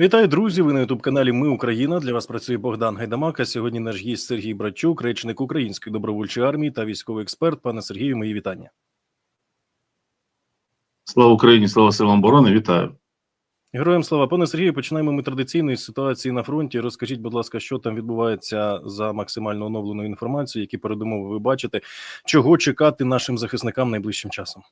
Вітаю, друзі! Ви на ютуб каналі Ми Україна. Для вас працює Богдан Гайдамак. А сьогодні наш гість Сергій Братчук, речник Української добровольчої армії та військовий експерт. Пане Сергію, мої вітання. Слава Україні, слава силам оборони, вітаю. Героям слава, пане Сергію. Починаємо ми традиційної ситуації на фронті. Розкажіть, будь ласка, що там відбувається за максимально оновленою інформацією, які передумови ви бачите, чого чекати нашим захисникам найближчим часом?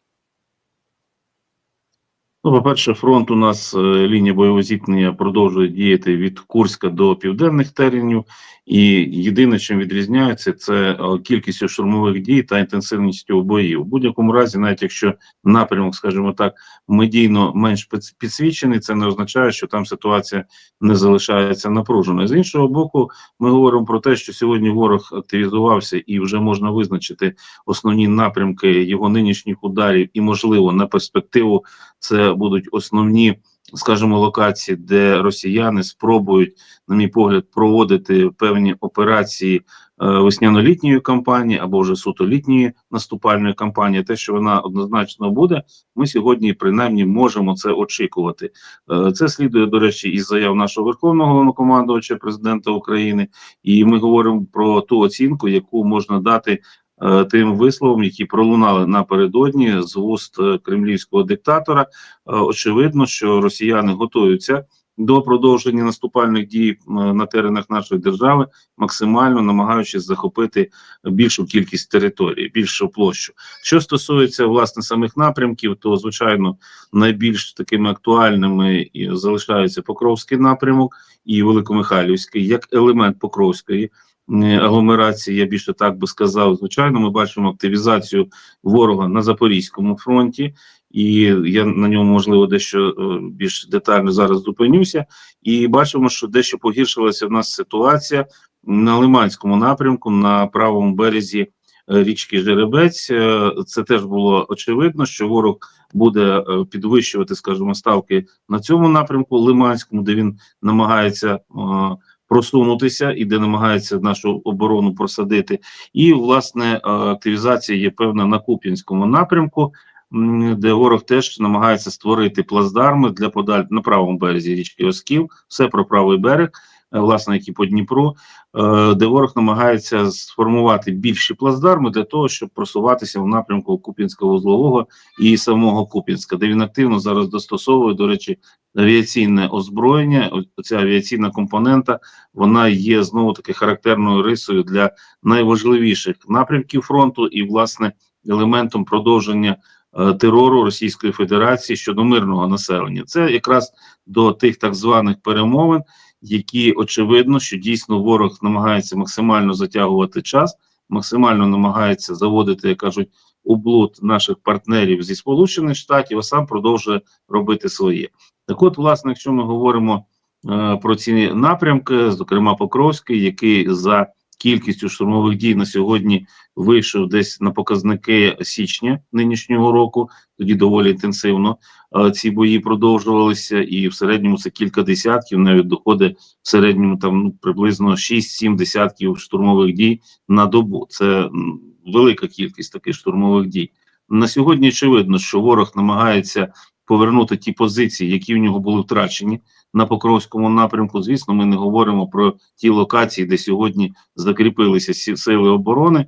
Ну, по-перше, фронт у нас е, лінія бойового зіткнення продовжує діяти від Курська до південних теренів, і єдине, чим відрізняється, це е, кількістю штурмових дій та інтенсивністю боїв. У будь-якому разі, навіть якщо напрямок, скажімо так, медійно менш під- підсвічений, це не означає, що там ситуація не залишається напруженою. З іншого боку, ми говоримо про те, що сьогодні ворог активізувався і вже можна визначити основні напрямки його нинішніх ударів, і можливо на перспективу це будуть основні, скажімо, локації, де росіяни спробують, на мій погляд, проводити певні операції е, весняно-літньої кампанії або вже суто літньої наступальної кампанії. Те, що вона однозначно буде, ми сьогодні принаймні можемо це очікувати. Е, це слідує, до речі, із заяв нашого верховного головнокомандувача президента України, і ми говоримо про ту оцінку, яку можна дати тим висловом, які пролунали напередодні з вуст е, кремлівського диктатора. Е, очевидно, що росіяни готуються до продовження наступальних дій на теренах нашої держави, максимально намагаючись захопити більшу кількість території, більшу площу. Що стосується власне самих напрямків, то звичайно найбільш такими актуальними залишаються Покровський напрямок і Великомихайлівський як елемент Покровської агломерації. Я більше так би сказав. Звичайно, ми бачимо активізацію ворога на Запорізькому фронті, і я на ньому можливо дещо е, більш детально зараз зупинюся. І бачимо, що дещо погіршилася в нас ситуація на Лиманському напрямку на правому березі е, річки Жеребець. Е, Це теж було очевидно, що ворог буде підвищувати, скажімо, ставки на цьому напрямку Лиманському, де він намагається. Просунутися і де намагається нашу оборону просадити, і власне активізація є певна на Куп'янському напрямку, де ворог теж намагається створити плацдарми для подаль на правому березі річки Осків, все про правий берег, е, власне, як і по Дніпру, е, де ворог намагається сформувати більші плацдарми для того, щоб просуватися в напрямку Куп'янського вузлового і самого Куп'янська, де він активно зараз достосовує, до речі, авіаційне озброєння. Оця авіаційна компонента вона є знову таки характерною рисою для найважливіших напрямків фронту і, власне, елементом продовження е, терору Російської Федерації щодо мирного населення. Це якраз до тих так званих перемовин, які очевидно, що дійсно ворог намагається максимально затягувати час, максимально намагається заводити, як кажуть, у блуд наших партнерів зі Сполучених Штатів, а сам продовжує робити своє. Так, от, власне, якщо ми говоримо е, про ці напрямки, зокрема Покровський, який за кількістю штурмових дій на сьогодні вийшов десь на показники січня нинішнього року. Тоді доволі інтенсивно е, ці бої продовжувалися, і в середньому це кілька десятків, навіть доходить в середньому там ну, приблизно 6-7 десятків штурмових дій на добу. Це велика кількість таких штурмових дій. На сьогодні очевидно, що ворог намагається повернути ті позиції, які в нього були втрачені на Покровському напрямку. Звісно, ми не говоримо про ті локації, де сьогодні закріпилися сили оборони,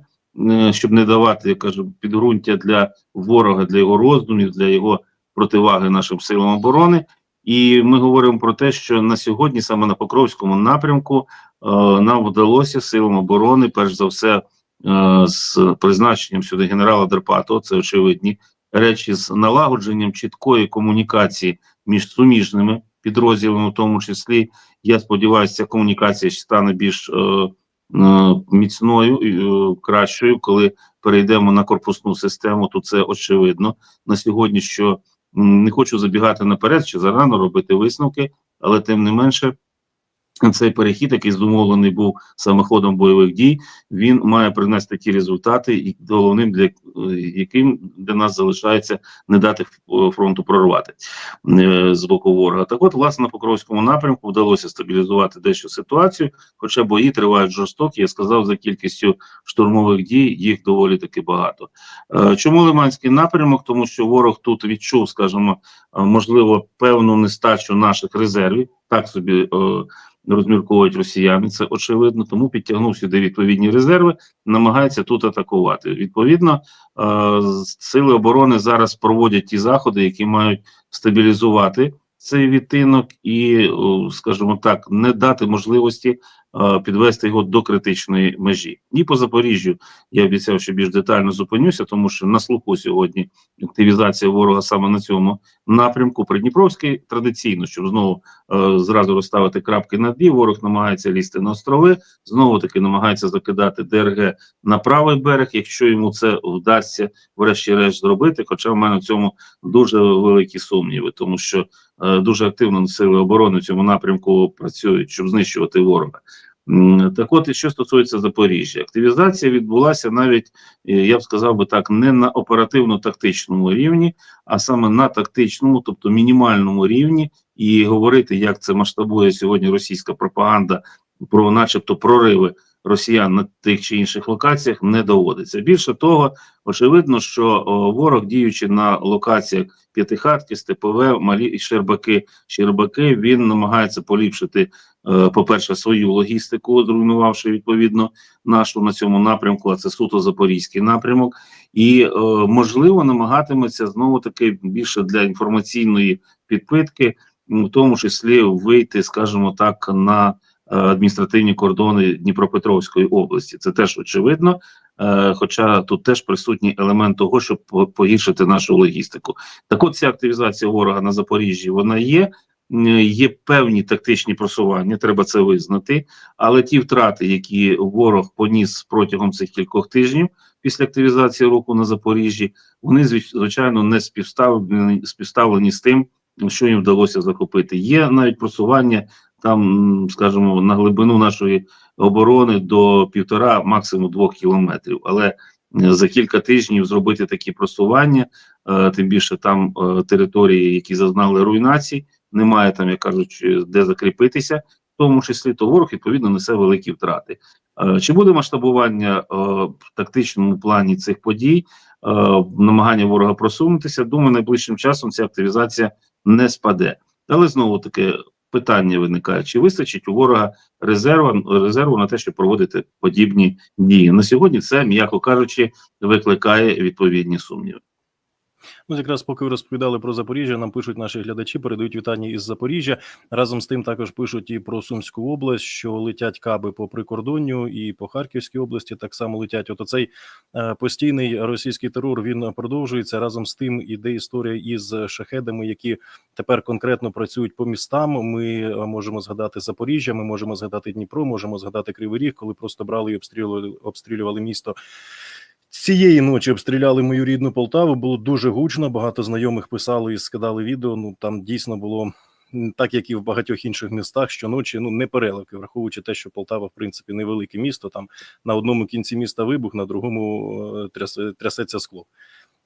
е, щоб не давати, я кажу, підґрунтя для ворога, для його роздумів, для його противаги нашим силам оборони. І ми говоримо про те, що на сьогодні, саме на Покровському напрямку, е, нам вдалося силам оборони, перш за все, е, з призначенням сюди генерала Дерпатова, це очевидні речі, з налагодженням чіткої комунікації між суміжними підрозділами, в тому числі. Я сподіваюся, ця комунікація стане більш е, е, міцною і е, кращою, коли перейдемо на корпусну систему. То це очевидно на сьогодні, що не хочу забігати наперед, чи зарано робити висновки, але тим не менше цей перехід, який зумовлений був саме ходом бойових дій, він має принести ті результати, і головним для е, яким для нас залишається не дати ф- фронту прорвати е, з боку ворога. Так, от, власне, на Покровському напрямку вдалося стабілізувати дещо ситуацію, хоча бої тривають жорстокі. Я сказав за кількістю штурмових дій, їх доволі таки багато. Е, Чому Лиманський напрямок? Тому що ворог тут відчув, скажімо, е, можливо, певну нестачу наших резервів. Так собі е, розмірковують росіяни, це очевидно. Тому підтягнув сюди відповідні резерви, намагається тут атакувати. Відповідно, е, сили оборони зараз проводять ті заходи, які мають стабілізувати цей відтинок і, скажімо так, не дати можливості підвести його до критичної межі. І по Запоріжжю я обіцяв, що більш детально зупинюся, тому що на слуху сьогодні активізація ворога саме на цьому напрямку. Придніпровський традиційно, щоб знову е, зразу розставити крапки над «і», ворог намагається лізти на острови, знову таки намагається закидати ДРГ на правий берег, якщо йому це вдасться, врешті-решт зробити. Хоча в мене в цьому дуже великі сумніви, тому що дуже активно сили оборони в цьому напрямку працюють, щоб знищувати ворога. Так от, і що стосується Запоріжжя, активізація відбулася навіть, е, я б сказав би так, не на оперативно-тактичному рівні, а саме на тактичному, тобто мінімальному рівні, і говорити, як це масштабує сьогодні російська пропаганда про, начебто, прориви росіян на тих чи інших локаціях, не доводиться. Більше того, очевидно, що ворог, діючи на локаціях П'ятихатки, Степове, Малі і Щербаки, Щербаки, він намагається поліпшити, е, по-перше, свою логістику, зруйнувавши відповідно нашу на цьому напрямку, а це суто запорізький напрямок, і е, можливо намагатиметься знову таки більше для інформаційної підпитки, в тому числі вийти, скажімо так, на адміністративні кордони Дніпропетровської області. Це теж очевидно. Е, Хоча тут теж присутній елемент того, щоб погіршити нашу логістику. Так, от ця активізація ворога на Запоріжжі вона є. Є певні тактичні просування, треба це визнати. Але ті втрати, які ворог поніс протягом цих кількох тижнів після активізації руху на Запоріжжі, вони звич- звичайно не співставлені, співставлені з тим, що їм вдалося захопити. Є навіть просування там, скажімо, на глибину нашої оборони до півтора, максимум двох кілометрів. Але е, за кілька тижнів зробити такі просування, е, тим більше там е, території, які зазнали руйнацій, немає там, як кажуть, де закріпитися, в тому числі, то ворог відповідно несе великі втрати. Чи буде масштабування в тактичному плані цих подій, намагання ворога просунутися? Думаю, найближчим часом ця активізація не спаде. Але знову таки питання виникає: чи вистачить у ворога резерву, резерву на те, щоб проводити подібні дії? На сьогодні це, м'яко кажучи, викликає відповідні сумніви. Ну, якраз поки ви розповідали про Запоріжжя, нам пишуть наші глядачі, передають вітання із Запоріжжя. Разом з тим також пишуть і про Сумську область, що летять каби по прикордонню, і по Харківській області так само летять. От оцей е, постійний російський терор він продовжується. Разом з тим іде історія із шахедами, які тепер конкретно працюють по містам. Ми е, можемо згадати Запоріжжя, ми можемо згадати Дніпро, можемо згадати Кривий Ріг, коли просто брали і обстрілювали, обстрілювали місто. Цієї ночі обстріляли мою рідну Полтаву. Було дуже гучно. Багато знайомих писали і скидали відео. Ну там дійсно було так, як і в багатьох інших містах. Щоночі ну не переливки, враховуючи те, що Полтава, в принципі, невелике місто. Там на одному кінці міста вибух, на другому е, трясе- трясеться скло.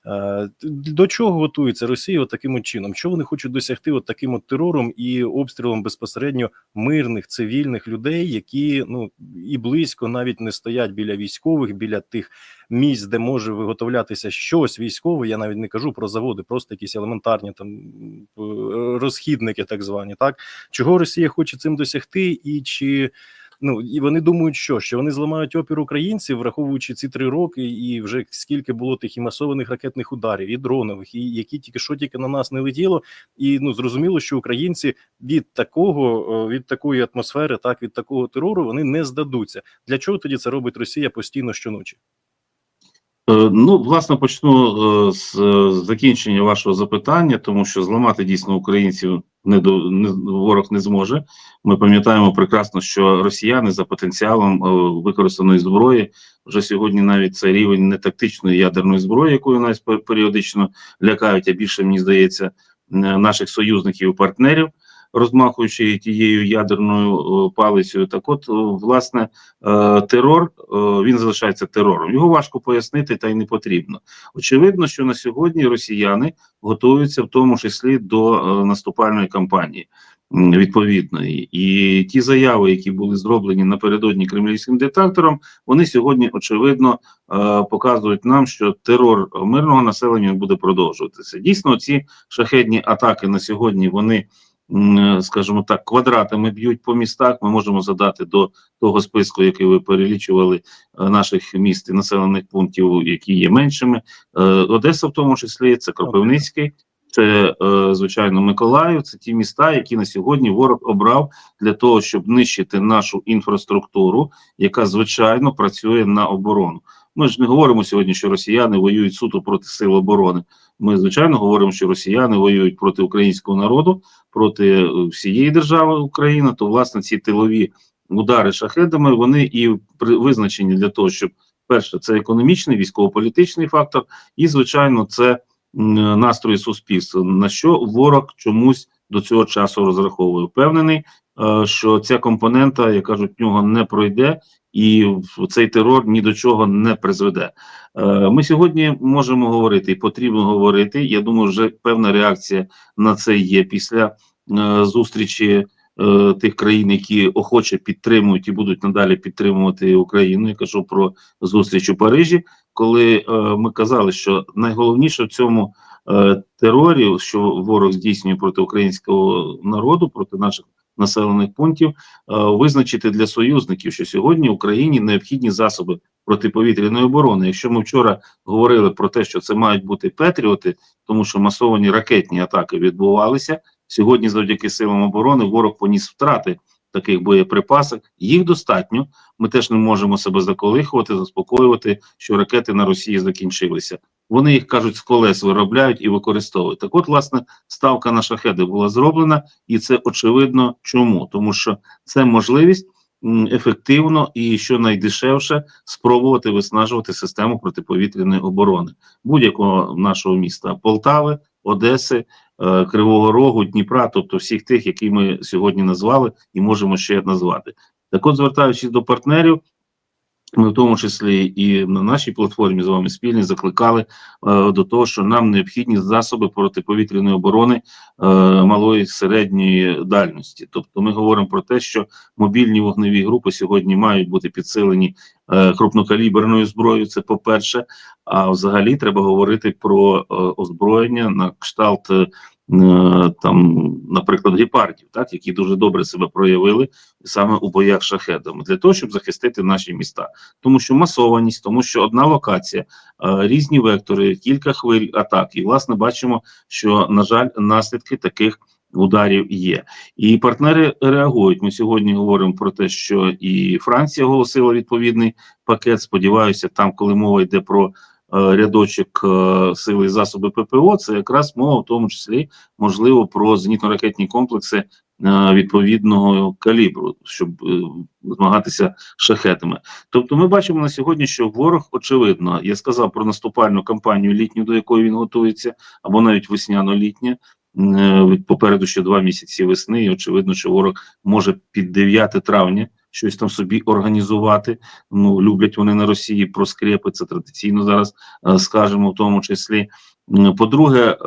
Е, До чого готується Росія от таким от чином? Що вони хочуть досягти от таким от терором і обстрілом безпосередньо мирних цивільних людей, які ну і близько навіть не стоять біля військових, біля тих місць, де може виготовлятися щось військове. Я навіть не кажу про заводи, просто якісь елементарні там е, розхідники, так звані. Так чого Росія хоче цим досягти, і чи ну і вони думають, що що вони зламають опір українців, враховуючи ці три роки, і вже скільки було тих і масованих ракетних ударів, і дронових, і які тільки що тільки на нас не летіло, і ну зрозуміло, що українці від такого е, від такої атмосфери, так від такого терору, вони не здадуться. Для чого тоді це робить Росія постійно щоночі? Е, Ну, власне, почну е, з е, закінчення вашого запитання, тому що зламати дійсно українців не до не ворог не зможе. Ми пам'ятаємо прекрасно, що росіяни за потенціалом використаної зброї вже сьогодні навіть це рівень не тактичної ядерної зброї, якою нас пер- періодично лякають, а більше мені здається наших союзників і партнерів. Розмахуючи тією ядерною е, палицею. Так, от, е, власне, е, терор він залишається терором. Його важко пояснити, та й не потрібно. Очевидно, що на сьогодні росіяни готуються в тому числі до наступальної кампанії. Відповідної і ті заяви, які були зроблені напередодні кремлівським диктатором, вони сьогодні очевидно показують нам, що терор мирного населення буде продовжуватися. Дійсно, ці шахедні атаки на сьогодні вони, скажімо так, квадратами б'ють по містах. Ми можемо задати до того списку, який ви перелічували е, наших міст і населених пунктів, які є меншими. Е, Одеса, в тому числі, це Кропивницький. Це е, звичайно Миколаїв. Це ті міста, які на сьогодні ворог обрав для того, щоб нищити нашу інфраструктуру, яка звичайно працює на оборону. Ми ж не говоримо сьогодні, що росіяни воюють суто проти сил оборони. Ми звичайно говоримо, що росіяни воюють проти українського народу, проти е, всієї держави Україна. То власне ці тилові удари шахедами вони і визначені для того, щоб перше це економічний військово-політичний фактор, і звичайно, це настрої суспільства. На що ворог чомусь до цього часу розраховує. Впевнений, е, що ця компонента, як кажуть, нього не пройде, і цей терор ні до чого не призведе. Е, Ми сьогодні можемо говорити і потрібно говорити. Я думаю, вже певна реакція на це є після е, зустрічі е, тих країн, які охоче підтримують і будуть надалі підтримувати Україну. Я кажу про зустріч у Парижі, коли ми казали, що найголовніше в цьому терорі, що ворог здійснює проти українського народу, проти наших населених пунктів, е, визначити для союзників, що сьогодні Україні необхідні засоби протиповітряної оборони. Якщо ми вчора говорили про те, що це мають бути патріоти, тому що масовані ракетні атаки відбувалися. Сьогодні, завдяки силам оборони, ворог поніс втрати таких боєприпасах. Їх достатньо. Ми теж не можемо себе заколихувати, заспокоювати, що ракети на Росії закінчилися. Вони їх кажуть з колес виробляють і використовують. Так, от, власне, ставка на шахеди була зроблена, і це очевидно чому, тому що це можливість ефективно і що найдешевше спробувати виснажувати систему протиповітряної оборони будь-якого нашого міста Полтави, Одеси, е, Кривого Рогу, Дніпра, тобто всіх тих, які ми сьогодні назвали і можемо ще назвати. Так, от, звертаючись до партнерів. Ми в тому числі і на нашій платформі з вами спільні закликали е, до того, що нам необхідні засоби протиповітряної оборони е, малої середньої дальності. Тобто, ми говоримо про те, що мобільні вогневі групи сьогодні мають бути підсилені е, крупнокаліберною зброєю. Це по перше. А взагалі треба говорити про е, озброєння на кшталт. Е, Там, наприклад, гепардів, так які дуже добре себе проявили саме у боях шахедами, для того, щоб захистити наші міста, тому що масованість, тому що одна локація, е, різні вектори, кілька хвиль атак, і власне бачимо, що на жаль, наслідки таких ударів є. І партнери реагують. Ми сьогодні говоримо про те, що і Франція оголосила відповідний пакет. Сподіваюся, там, коли мова йде про рядочок е, сили і засоби ППО, це якраз мова в тому числі можливо про зенітно-ракетні комплекси е, відповідного калібру, щоб е, змагатися шахетами. Тобто, ми бачимо на сьогодні, що ворог очевидно, я сказав про наступальну кампанію літню, до якої він готується, або навіть весняно-літня. Е, Попереду ще два місяці весни, і очевидно, що ворог може під 9 травня щось там собі організувати. Ну люблять вони на Росії про скрепи, це традиційно зараз е, скажемо, в тому числі. По-друге, е,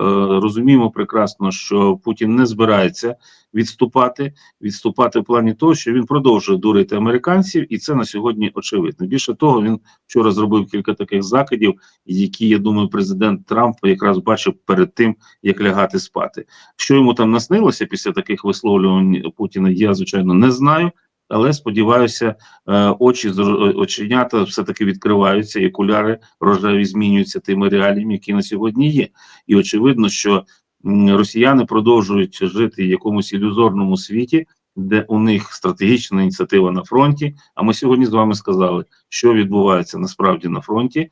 розуміємо прекрасно, що Путін не збирається відступати, відступати в плані того, що він продовжує дурити американців, і це на сьогодні очевидно. Більше того, він вчора зробив кілька таких закидів, які я думаю, президент Трамп якраз бачив перед тим, як лягати спати. Що йому там наснилося після таких висловлювань Путіна, я звичайно не знаю. Але сподіваюся, е, очі з оченята все таки відкриваються, і окуляри рожеві змінюються тими реаліями, які на сьогодні є. І очевидно, що росіяни продовжують жити в якомусь ілюзорному світі, де у них стратегічна ініціатива на фронті. А ми сьогодні з вами сказали, що відбувається насправді на фронті. Е,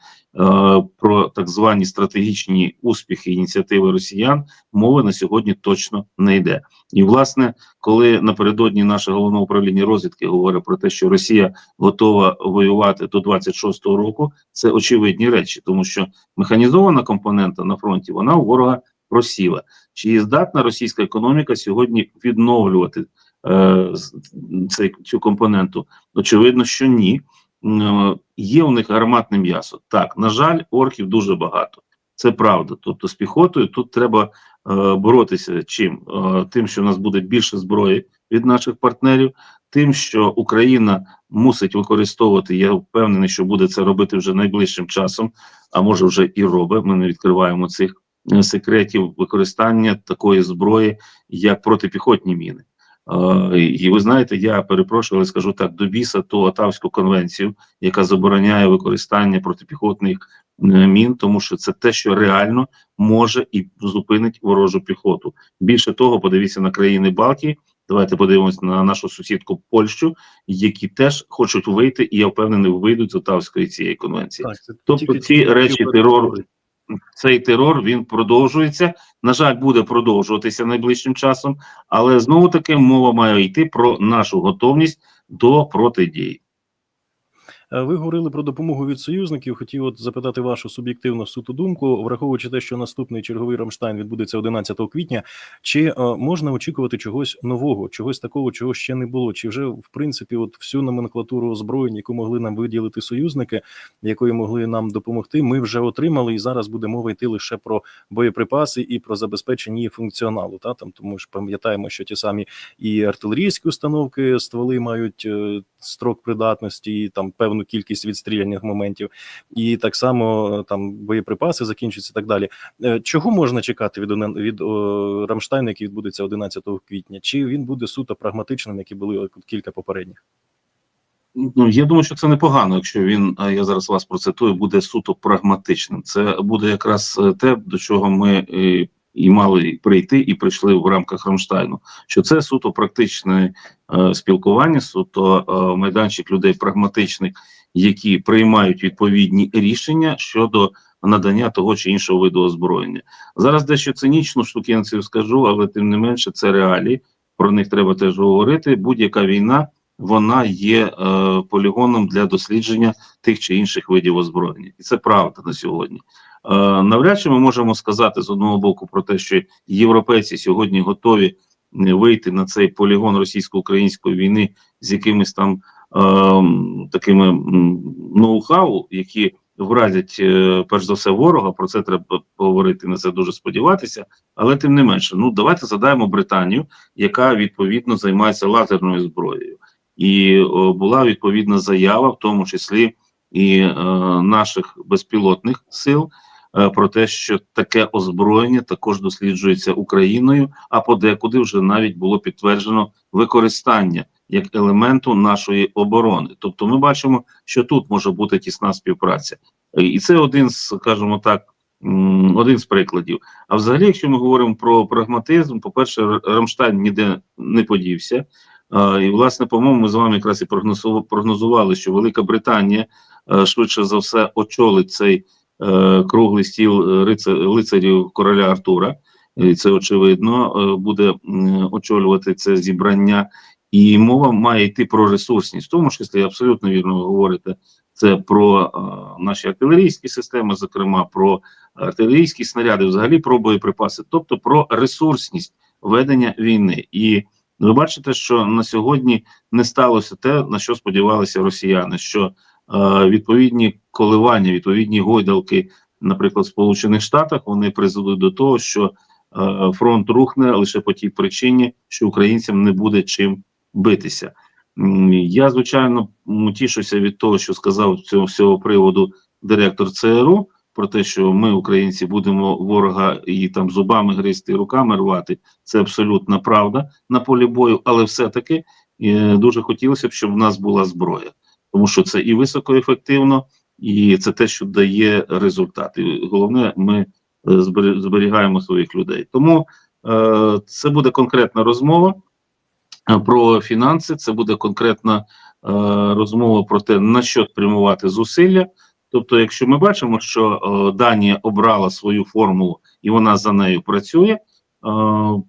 про так звані стратегічні успіхи ініціативи росіян мови на сьогодні точно не йде. І власне, коли напередодні наше головне управління розвідки говорить про те, що Росія готова воювати до 26-го року, це очевидні речі, тому що механізована компонента на фронті вона у ворога просіла. Чи здатна російська економіка сьогодні відновлювати цей, цю компоненту? Очевидно, що ні. Е, Є у них гарматне м'ясо. Так, на жаль, орків дуже багато. Це правда. Тобто з піхотою тут треба е, боротися чим? Е, тим, що у нас буде більше зброї від наших партнерів, тим, що Україна мусить використовувати. Я впевнений, що буде це робити вже найближчим часом, а може вже і робить. Ми не відкриваємо цих е, секретів використання такої зброї, як протипіхотні міни. І ви знаєте, я перепрошую, але скажу так: до біса ту Отавську конвенцію, яка забороняє використання протипіхотних е, мін, тому що це те, що реально може і зупинить ворожу піхоту. Більше того, подивіться на країни Балтії. Давайте подивимось на нашу сусідку Польщу, які теж хочуть вийти, і я впевнений, вийдуть з Отавської цієї конвенції. Так, це Тобто ці речі терору. Цей терор він продовжується. На жаль, буде продовжуватися найближчим часом, але знову таки мова має йти про нашу готовність до протидії. Е, Ви говорили про допомогу від союзників. Хотів от запитати вашу суб'єктивну суто думку, враховуючи те, що наступний черговий Рамштайн відбудеться 11 квітня. Чи е, можна очікувати чогось нового, чогось такого, чого ще не було? Чи вже в принципі, от всю номенклатуру озброєнь, яку могли нам виділити союзники, якої могли нам допомогти, ми вже отримали, і зараз буде мова йти лише про боєприпаси і про забезпечення її функціоналу. Та там тому ж пам'ятаємо, що ті самі і артилерійські установки стволи мають е, строк придатності, і там певну кількість відстріляних моментів, і так само е, там боєприпаси закінчуються і так далі. Е, Чого можна чекати від від о, Рамштайну, який відбудеться 11 квітня? Чи він буде суто прагматичним, як і були кілька попередніх? Ну я думаю, що це непогано, якщо він а я зараз вас процитую, буде суто прагматичним. Це буде якраз е, те, до чого ми е, і мали прийти, і прийшли в рамках Рамштайну. Що це суто практичне е, спілкування, суто е, майданчик людей прагматичних, які приймають відповідні рішення щодо надання того чи іншого виду озброєння. Зараз дещо цинічну штукенцію скажу, але тим не менше це реалії. Про них треба теж говорити. Будь-яка війна вона є е, полігоном для дослідження тих чи інших видів озброєння, і це правда на сьогодні. Е, навряд чи ми можемо сказати з одного боку про те, що європейці сьогодні готові е, вийти на цей полігон російсько-української війни з якимись там е, такими ноу-хау, які вразять е, перш за все ворога. Про це треба поговорити на це дуже сподіватися. Але тим не менше, ну давайте задаємо Британію, яка відповідно займається лазерною зброєю, і о, була відповідна заява, в тому числі і е, наших безпілотних сил. Е, Про те, що таке озброєння також досліджується Україною, а подекуди вже навіть було підтверджено використання як елементу нашої оборони. Тобто, ми бачимо, що тут може бути тісна співпраця, Е, і це один з, скажімо так, один з прикладів. А взагалі, якщо ми говоримо про прагматизм, по-перше, Рамштайн ніде не подівся. І, власне, по-моєму, ми з вами якраз і прогнозували, що Велика Британія е, швидше за все очолить цей е, круглий стіл е, лицарів короля Артура. І це очевидно е, буде очолювати це зібрання. І мова має йти про ресурсність, в тому числі абсолютно вірно ви говорите. Це про е, наші артилерійські системи, зокрема про артилерійські снаряди, взагалі про боєприпаси, тобто про ресурсність ведення війни. І ви бачите, що на сьогодні не сталося те, на що сподівалися росіяни, що е, відповідні коливання, відповідні гойдалки, наприклад, в Сполучених Штатах, вони призведуть до того, що е, фронт рухне лише по тій причині, що українцям не буде чим битися. Я звичайно тішуся від того, що сказав з цього всього приводу директор ЦРУ про те, що ми, українці, будемо ворога і там зубами гризти, руками рвати. Це абсолютна правда на полі бою, але все-таки е, дуже хотілося б, щоб в нас була зброя, тому що це і високоефективно, і це те, що дає результат. І головне, ми е, зберігаємо своїх людей. Тому е, це буде конкретна розмова е, про фінанси. Це буде конкретна е, розмова про те, на що спрямувати зусилля. Тобто, якщо ми бачимо, що е, Данія обрала свою формулу і вона за нею працює, е,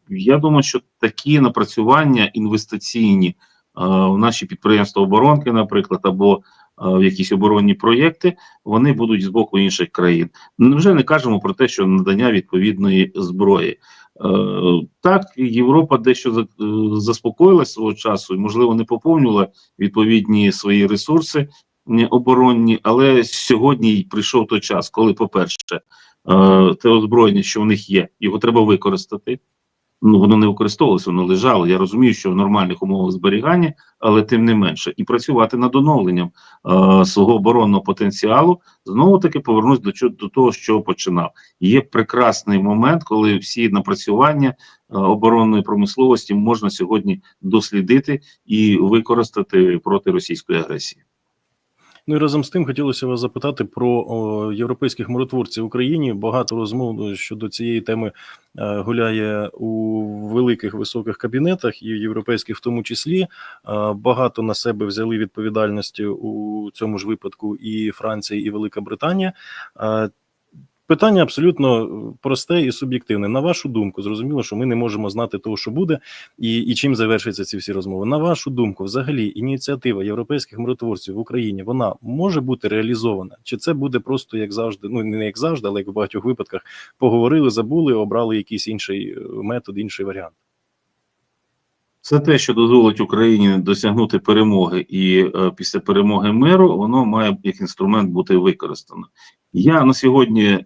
я думаю, що такі напрацювання інвестиційні в наші підприємства оборонки, наприклад, або в якісь оборонні проєкти, вони будуть з боку інших країн. Вже не кажемо про те, що надання відповідної зброї. Е, Так, Європа дещо е, свого часу і, можливо, не поповнювала відповідні свої ресурси оборонні, але сьогодні прийшов той час, коли, по-перше, е, те озброєння, що в них є, його треба використати. Ну, воно не використовувалося, воно лежало. Я розумію, що в нормальних умовах зберігання, але тим не менше, і працювати над оновленням е, свого оборонного потенціалу. Знову таки повернусь до, до того, що починав. Є прекрасний момент, коли всі напрацювання е, оборонної промисловості можна сьогодні дослідити і використати проти російської агресії. Ну і разом з тим хотілося вас запитати про о, європейських миротворців в Україні. Багато розмов е, щодо цієї теми е, гуляє у великих високих кабінетах, і європейських в тому числі. Е, багато на себе взяли відповідальності у цьому ж випадку і Франція, і Велика Британія. Е, Питання абсолютно просте і суб'єктивне. На вашу думку, зрозуміло, що ми не можемо знати того, що буде, і, і чим завершаться ці всі розмови. На вашу думку, взагалі, ініціатива європейських миротворців в Україні вона може бути реалізована? Чи це буде просто як завжди? Ну не як завжди, але як в багатьох випадках поговорили, забули, обрали якийсь інший е, метод, інший варіант. Це те, що дозволить Україні досягнути перемоги, і е, після перемоги миру воно має як інструмент бути використано. Я на сьогодні,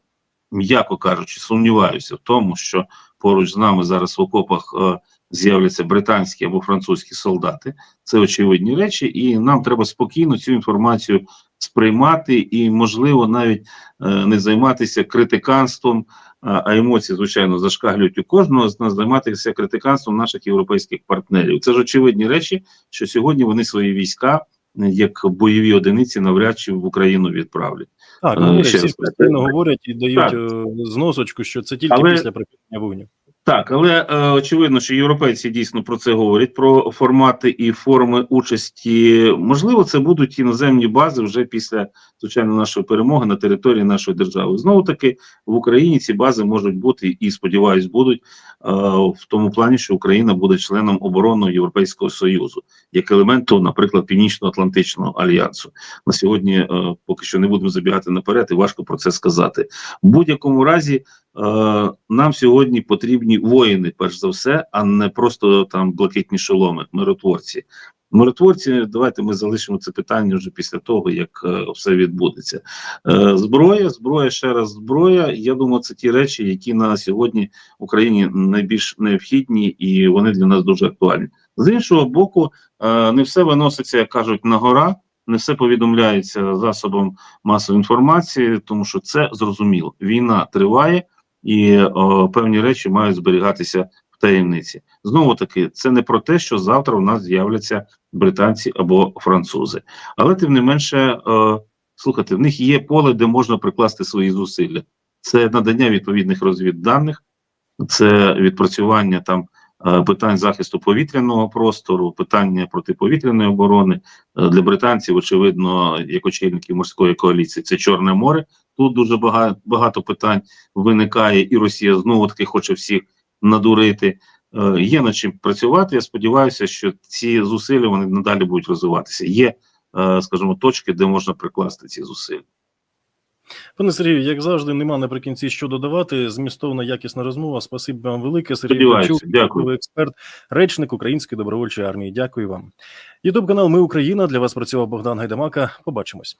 м'яко кажучи, сумніваюся в тому, що поруч з нами зараз в окопах е, з'являться британські або французькі солдати. Це очевидні речі, і нам треба спокійно цю інформацію сприймати і, можливо, навіть е, не займатися критиканством. А а емоції, звичайно, зашкаглюють у кожного з нас займатися критиканством наших європейських партнерів. Це ж очевидні речі, що сьогодні вони свої війська е, як бойові одиниці навряд чи в Україну відправлять. Так, ну ще всі постійно говорять і дають Так. е, зносочку, що це тільки Але- після припинення вогню. Так, але е, очевидно, що європейці дійсно про це говорять: про формати і форми участі. Можливо, це будуть іноземні бази вже після звичайно нашої перемоги на території нашої держави. Знову таки в Україні ці бази можуть бути і сподіваюсь, будуть е, в тому плані, що Україна буде членом оборонного Європейського союзу, як елементу, наприклад, Північно-Атлантичного альянсу. На сьогодні е, поки що не будемо забігати наперед, і важко про це сказати. В будь-якому разі. Е, нам сьогодні потрібні воїни, перш за все, а не просто там блакитні шоломи, миротворці. Миротворці, давайте ми залишимо це питання вже після того, як е, все відбудеться. Е, зброя, зброя, ще раз зброя. Я думаю, це ті речі, які на сьогодні в Україні найбільш необхідні, і вони для нас дуже актуальні. З іншого боку, е, не все виноситься, як кажуть, на гора. Не все повідомляється засобом масової інформації, тому що це зрозуміло. Війна триває, і о, певні речі мають зберігатися в таємниці. Знову таки, це не про те, що завтра у нас з'являться британці або французи, але тим не менше, о, слухайте, в них є поле, де можна прикласти свої зусилля. Це надання відповідних розвідданих, це відпрацювання там питань захисту повітряного простору, питання протиповітряної оборони Е, для британців. Очевидно, як очільників морської коаліції, це Чорне море. Тут дуже багато, багато питань виникає, і Росія знову таки хоче всіх надурити. Е, Є над чим працювати. Я сподіваюся, що ці зусилля вони надалі будуть розвиватися. Є, е, скажімо, точки, де можна прикласти ці зусилля. Пане Сергію, як завжди, нема наприкінці що додавати. Змістовна якісна розмова. Спасибі вам велике. Сергій Вачук, дякую. експерт, речник Української добровольчої армії. Дякую вам. Ютуб канал Ми Україна. Для вас працював Богдан Гайдамака. Побачимось.